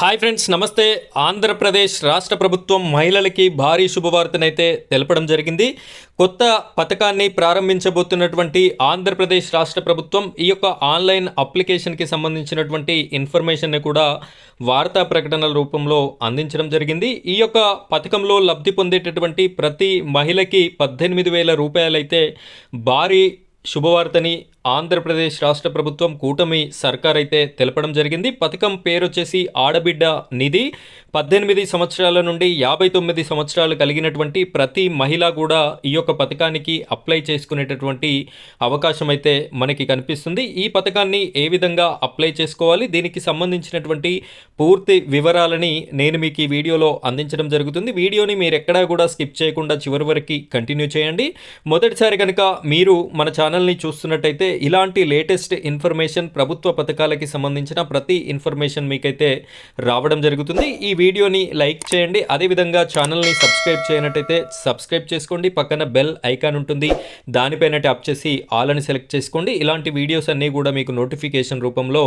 Hi friends నమస్తే. ఆంధ్రప్రదేశ్ రాష్ట్ర ప్రభుత్వం మహిళలకి భారీ శుభవార్తనైతే తెలపడం జరిగింది. కొత్త పథకాన్ని ప్రారంభించబోతున్నటువంటి ఆంధ్రప్రదేశ్ రాష్ట్ర ప్రభుత్వం ఈ యొక్క ఆన్లైన్ అప్లికేషన్కి సంబంధించినటువంటి ఇన్ఫర్మేషన్ని కూడా వార్తా ప్రకటనల రూపంలో అందించడం జరిగింది. ఈ యొక్క పథకంలో లబ్ధి పొందేటటువంటి ప్రతి మహిళకి పద్దెనిమిది వేల రూపాయలైతే భారీ శుభవార్తని ఆంధ్రప్రదేశ్ రాష్ట్ర ప్రభుత్వం కూటమి సర్కార్ అయితే తెలపడం జరిగింది. పథకం పేరు వచ్చేసి ఆడబిడ్డ నిధి. పద్దెనిమిది సంవత్సరాల నుండి యాభై తొమ్మిది సంవత్సరాలు కలిగినటువంటి ప్రతి మహిళ కూడా ఈ యొక్క పథకానికి అప్లై చేసుకునేటటువంటి అవకాశం అయితే మనకి కనిపిస్తుంది. ఈ పథకాన్ని ఏ విధంగా అప్లై చేసుకోవాలి? దీనికి సంబంధించినటువంటి పూర్తి వివరాలని నేను మీకు ఈ వీడియోలో అందించడం జరుగుతుంది. వీడియోని మీరు ఎక్కడా కూడా స్కిప్ చేయకుండా చివరి వరకు కంటిన్యూ చేయండి. మొదటిసారి కనుక మీరు మన ఛానల్ని చూస్తున్నట్టయితే ఇలాంటి లేటెస్ట్ ఇన్ఫర్మేషన్ ప్రభుత్వ పథకాలకి సంబంధించిన ప్రతి ఇన్ఫర్మేషన్ మీకైతే రావడం జరుగుతుంది. ఈ వీడియోని లైక్ చేయండి. అదేవిధంగా ఛానల్ని సబ్స్క్రైబ్ చేయనట్టయితే సబ్స్క్రైబ్ చేసుకోండి. పక్కన బెల్ ఐకాన్ ఉంటుంది. దానిపైన ట్యాప్ చేసి ఆల్ అని సెలెక్ట్ చేసుకోండి. ఇలాంటి వీడియోస్ అన్నీ కూడా మీకు నోటిఫికేషన్ రూపంలో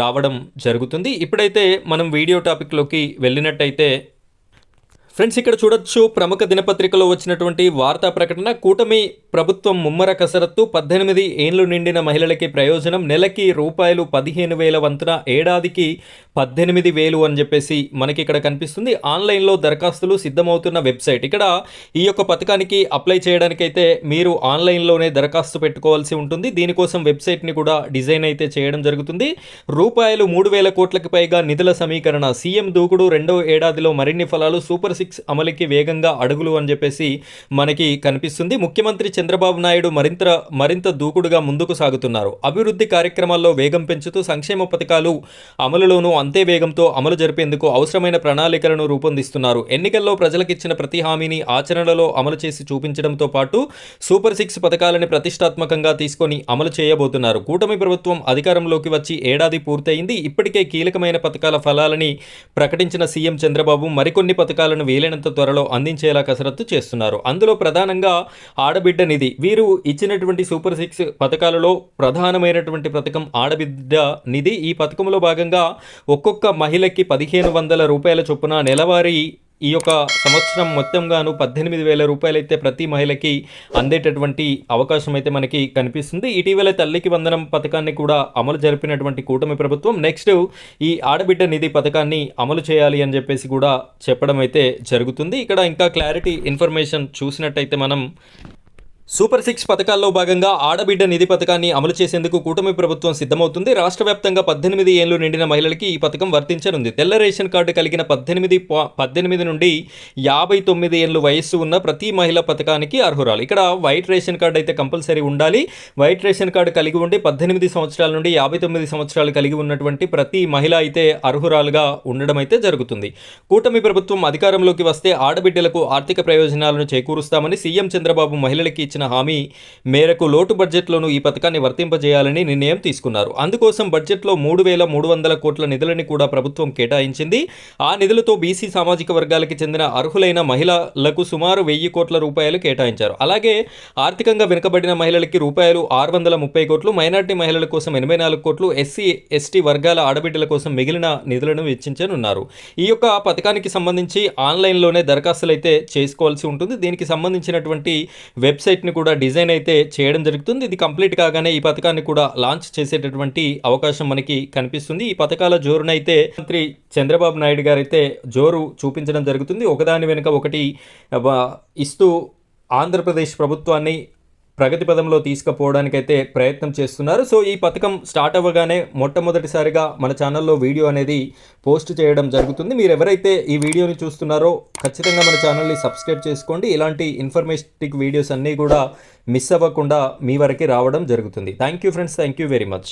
రావడం జరుగుతుంది. ఇప్పుడైతే మనం వీడియో టాపిక్లోకి వెళ్ళినట్టయితే ఫ్రెండ్స్ ఇక్కడ చూడొచ్చు ప్రముఖ దినపత్రికలో వచ్చినటువంటి వార్తా ప్రకటన. కూటమి ప్రభుత్వం ముమ్మర కసరత్తు పద్దెనిమిది ఏండ్లు నిండిన మహిళలకి ప్రయోజనం నెలకి రూపాయలు పదిహేను వేల వంతున ఏడాదికి పద్దెనిమిది వేలు అని చెప్పేసి మనకి ఇక్కడ కనిపిస్తుంది. ఆన్లైన్లో దరఖాస్తులు సిద్ధమవుతున్న వెబ్సైట్. ఇక్కడ ఈ యొక్క పథకానికి అప్లై చేయడానికైతే మీరు ఆన్లైన్లోనే దరఖాస్తు పెట్టుకోవాల్సి ఉంటుంది. దీనికోసం వెబ్సైట్ని కూడా డిజైన్ అయితే చేయడం జరుగుతుంది. రూపాయలు మూడు వేల కోట్లకు పైగా నిధుల సమీకరణ. సీఎం దూకుడు రెండో ఏడాదిలో మరిన్ని ఫలాలు సూపర్ సిక్స్ అమలుకి వేగంగా అడుగులు అని చెప్పేసి మనకి కనిపిస్తుంది. ముఖ్యమంత్రి చంద్రబాబు నాయుడు మరింత మరింత దూకుడుగా ముందుకు సాగుతున్నారు. అభివృద్ధి కార్యక్రమాల్లో వేగం పెంచుతూ సంక్షేమ పథకాలు అమలులోనూ అంతే వేగంతో అమలు జరిపేందుకు అవసరమైన ప్రణాళికలను రూపొందిస్తున్నారు. ఎన్నికల్లో ప్రజలకిచ్చిన ప్రతి హామీని ఆచరణలో అమలు చేసి చూపించడంతో పాటు సూపర్ సిక్స్ పథకాలని ప్రతిష్టాత్మకంగా తీసుకొని అమలు చేయబోతున్నారు. కూటమి ప్రభుత్వం అధికారంలోకి వచ్చి ఏడాది పూర్తయింది. ఇప్పటికే కీలకమైన పథకాల ఫలాలని ప్రకటించిన సీఎం చంద్రబాబు మరికొన్ని పథకాలను వీలైనంత త్వరలో అందించేలా కసరత్తు చేస్తున్నారు. అందులో ప్రధానంగా ఆడబిడ్డ నిధి. వీరు ఇచ్చినటువంటి సూపర్ సిక్స్ పథకాలలో ప్రధానమైనటువంటి పథకం ఆడబిడ్డ నిధి. ఈ పథకంలో భాగంగా ఒక్కొక్క మహిళకి పదిహేను వందల రూపాయల చొప్పున నెలవారీ ఈ యొక్క సంవత్సరం మొత్తంగాను పద్దెనిమిది వేల రూపాయలైతే ప్రతి మహిళకి అందేటటువంటి అవకాశం అయితే మనకి కనిపిస్తుంది. ఇటీవల తల్లికి వందనం పథకాన్ని కూడా అమలు జరిపినటువంటి కూటమి ప్రభుత్వం నెక్స్ట్ ఈ ఆడబిడ్డ నిధి పథకాన్ని అమలు చేయాలి అని చెప్పేసి కూడా చెప్పడం అయితే జరుగుతుంది. ఇక్కడ ఇంకా క్లారిటీ ఇన్ఫర్మేషన్ చూసినట్టయితే మనం సూపర్ సిక్స్ పథకాల్లో భాగంగా ఆడబిడ్డ నిధి పథకాన్ని అమలు చేసేందుకు కూటమి ప్రభుత్వం సిద్ధమవుతుంది. రాష్ట్ర వ్యాప్తంగా పద్దెనిమిది ఏళ్ళు నిండిన మహిళలకి ఈ పథకం వర్తించనుంది. తెల్ల రేషన్ కార్డు కలిగిన పద్దెనిమిది పద్దెనిమిది నుండి యాభై తొమ్మిది ఏళ్ళు వయస్సు ఉన్న ప్రతి మహిళ పథకానికి అర్హురాలు. ఇక్కడ వైట్ రేషన్ కార్డు అయితే కంపల్సరీ ఉండాలి. వైట్ రేషన్ కార్డు కలిగి ఉండి పద్దెనిమిది సంవత్సరాల నుండి యాభై తొమ్మిది సంవత్సరాలు కలిగి ఉన్నటువంటి ప్రతి మహిళ అయితే అర్హురాలుగా ఉండడం అయితే జరుగుతుంది. కూటమి ప్రభుత్వం అధికారంలోకి వస్తే ఆడబిడ్డలకు ఆర్థిక ప్రయోజనాలను చేకూరుస్తామని సీఎం చంద్రబాబు మహిళలకి ఇచ్చిన హామీ మేరకు లోటు బడ్జెట్లోనూ ఈ పథకాన్ని వర్తింపజేయాలని నిర్ణయం తీసుకున్నారు. అందుకోసం బడ్జెట్లో మూడు వేల మూడు వందల కోట్ల నిధులని కూడా ప్రభుత్వం కేటాయించింది. ఆ నిధులతో బీసీ సామాజిక వర్గాలకి చెందిన అర్హులైన మహిళలకు సుమారు వెయ్యి కోట్ల రూపాయలు కేటాయించారు. అలాగే ఆర్థికంగా వెనుకబడిన మహిళలకి రూపాయలు ఆరు వందల ముప్పై కోట్లు మైనార్టీ మహిళల కోసం ఎనభై నాలుగు కోట్లు ఎస్సీ ఎస్టీ వర్గాల ఆడబిడ్డల కోసం మిగిలిన నిధులను వెచ్చించనున్నారు. ఈ యొక్క పథకానికి సంబంధించి ఆన్లైన్లోనే దరఖాస్తులు అయితే చేసుకోవాల్సి ఉంటుంది. దీనికి సంబంధించినటువంటి వెబ్సైట్ని కూడా డిజైన్ అయితే చేయడం జరుగుతుంది. ఇది కంప్లీట్ కాగానే ఈ పథకాన్ని కూడా లాంచ్ చేసేటటువంటి అవకాశం మనకి కనిపిస్తుంది. ఈ పథకాల జోరునైతే మంత్రి చంద్రబాబు నాయుడు గారు అయితే జోరు చూపించడం జరుగుతుంది. ఒకదాని వెనుక ఒకటి ఇస్తూ ఆంధ్రప్రదేశ్ ప్రభుత్వాన్ని ప్రగతి పదంలో తీసుకుపోవడానికైతే ప్రయత్నం చేస్తున్నారు. సో ఈ పథకం స్టార్ట్ అవ్వగానే మొట్టమొదటిసారిగా మన ఛానల్లో వీడియో అనేది పోస్ట్ చేయడం జరుగుతుంది. మీరు ఎవరైతే ఈ వీడియోని చూస్తున్నారో ఖచ్చితంగా మన ఛానల్ని సబ్స్క్రైబ్ చేసుకోండి. ఇలాంటి ఇన్ఫర్మేటివ్ వీడియోస్ అన్నీ కూడా మిస్ అవ్వకుండా మీ వరకు రావడం జరుగుతుంది. Thank you friends. Thank you very much.